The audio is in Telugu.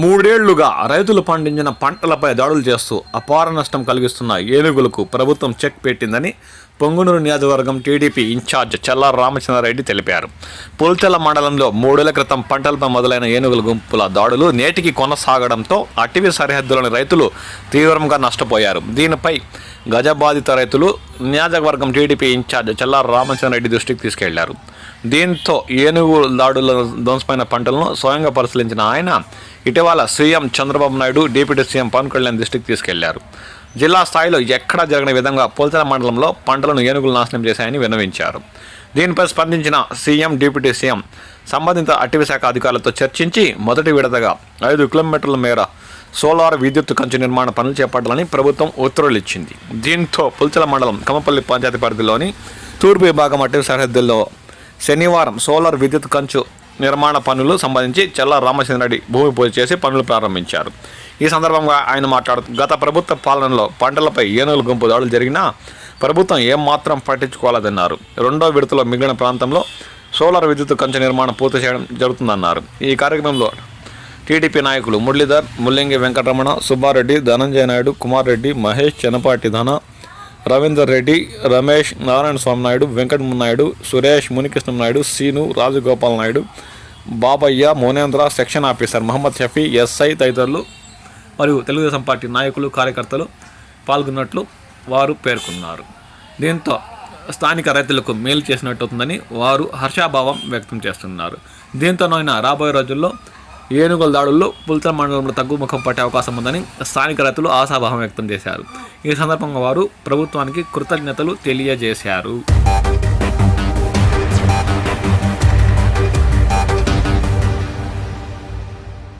మూడేళ్ళుగా రైతులు పండించిన పంటలపై దాడులు చేస్తూ అపార నష్టం కలిగిస్తున్న ఏనుగులకు ప్రభుత్వం చెక్ పెట్టిందని పొంగునూరు నియోజకవర్గం టీడీపీ ఇన్ఛార్జ్ చల్లార రామచంద్రారెడ్డి తెలిపారు. పుల్చెల మండలంలో మూడేళ్ళ క్రితం పంటలపై మొదలైన ఏనుగుల గుంపుల దాడులు నేటికి కొనసాగడంతో అటవీ సరిహద్దులోని రైతులు తీవ్రంగా నష్టపోయారు. దీనిపై గజబాధిత రైతులు నియోజకవర్గం టీడీపీ ఇన్ఛార్జ్ చల్లార రామచంద్రారెడ్డి దృష్టికి తీసుకెళ్ళారు. దీంతో ఏనుగు దాడుల ధ్వంసమైన పంటలను స్వయంగా పరిశీలించిన ఆయన ఇటీవల CM Chandrababu Naidu deputy CM Pawan Kalyan దృష్టికి తీసుకెళ్ళారు. జిల్లా స్థాయిలో ఎక్కడా జరగని విధంగా పోల్చల మండలంలో పంటలను ఏనుగులు నాశనం చేశాయని విన్నవించారు. దీనిపై స్పందించిన సీఎం డిప్యూటీ సీఎం సంబంధిత అటవీ శాఖ అధికారులతో చర్చించి మొదటి విడతగా ఐదు కిలోమీటర్ల మేర సోలార్ విద్యుత్ కంచె నిర్మాణ పనులు చేపట్టాలని ప్రభుత్వం ఉత్తర్వులు ఇచ్చింది. దీంతో పుల్చల మండలం కమపల్లి పంచాయతీ పరిధిలోని తూర్పు విభాగం అటవీ సరిహద్దుల్లో శనివారం సోలార్ విద్యుత్ కంచు నిర్మాణ పనులు సంబంధించి చెల్ల రామచంద్రరెడ్డి భూమి పూజ చేసి పనులు ప్రారంభించారు. ఈ సందర్భంగా ఆయన మాట్లాడుతూ గత ప్రభుత్వ పాలనలో పంటలపై ఏనుగుల గుంపు దాడులు జరిగినా ప్రభుత్వం ఏమాత్రం పట్టించుకోలేదన్నారు. రెండో విడతలో మిగిలిన ప్రాంతంలో సోలార్ విద్యుత్ కంచె నిర్మాణం పూర్తి చేయడం జరుగుతుందన్నారు. ఈ కార్యక్రమంలో టీడీపీ నాయకులు మురళీధర్ ముల్లింగి వెంకటరమణ సుబ్బారెడ్డి ధనంజయ నాయుడు కుమార్ రెడ్డి మహేష్ చెనపాటి ధన Ravinder Reddy Ramesh Narayana Swamy Naidu Venkata Naidu Suresh Munikrishna Naidu Seenu Rajagopal Naidu Babayya Monendra section officer Mohammed Shafi SI తదితరులు మరియు తెలుగుదేశం పార్టీ నాయకులు కార్యకర్తలు పాల్గొన్నట్లు వారు పేర్కొన్నారు. దీంతో స్థానిక రైతులకు మేలు చేసినట్టు అవుతుందని వారు హర్షాభావం వ్యక్తం చేస్తున్నారు. దీంతోనైనా రాబోయే రోజుల్లో ఏనుగుల దాడుల్లో పుల్తల మండలంలో తగ్గుముఖం పట్టే అవకాశం ఉందని స్థానిక రైతులు ఆశాభావం వ్యక్తం చేశారు. ఈ సందర్భంగా వారు ప్రభుత్వానికి కృతజ్ఞతలు తెలియజేశారు.